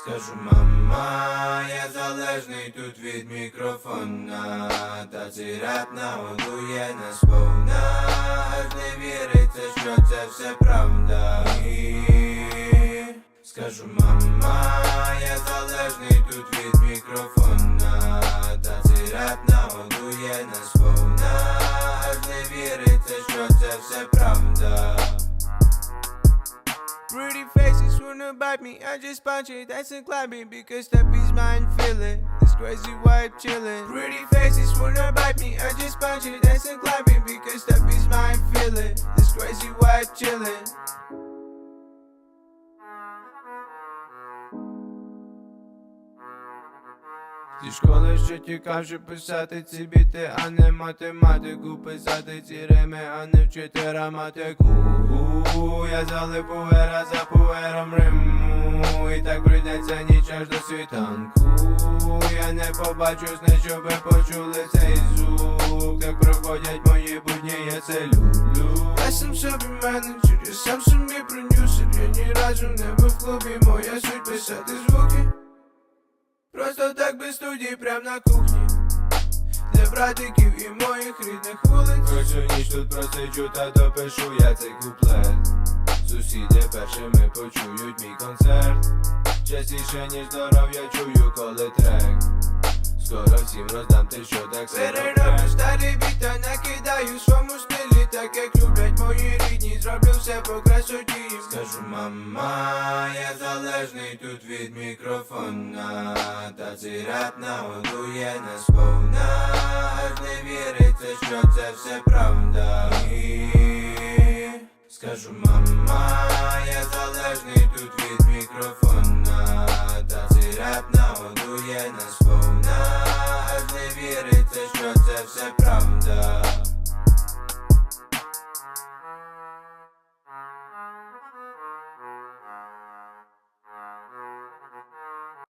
Скажу, мама, я залежний тут від мікрофона, та цей рap нагодує нас повна, аж не віриться, що це все правда. І Скажу, мама, я залежний тут від мікрофона, та цей рап нагодує нас повна, аж не віриться, що це все правда. Wanna bite me, I just punch it, that's a clapping because that beat's mine feeling. This crazy vibe chillin'. Pretty faces wanna bite me, I just punch it, that's a clapping because that beat's mine feeling. This crazy vibe chillin'. Зі школи ще тікав, щоб писати ці біти, а не математику Писати ці рими, а не вчити граматику Я залип пуера за пуером риму І так прийдеться ніч аж до світанку. Я не побачу сни, щоби почули цей звук. Так проходять мої будні, я це люблю. Я сам собі менеджер, я сам собі продюсер. Я ні разу не був в клубі, моя суть писати звуки. Просто так без студії, прям на кухні. Для братиків і моїх рідних вулиць. Кожну ніч тут просиджу та допишу я цей куплет Сусіди першими почують мій концерт. Частіше ніж здоров'я чую, коли трек. Скоро всім роздам те, що так Перероблю старий біт та накидаю в своєму стилі. Так як люблять мої рідні, зроблю все по красоті. Скажу, мама, я залежний тут від мікрофона. Та цей рап нагодує нас повна. Аж не віриться, що це все правда. І Скажу, мама, я залежний тут від мікрофона. Та цей реп нагодує нас повна Аж не віриться, що це все правда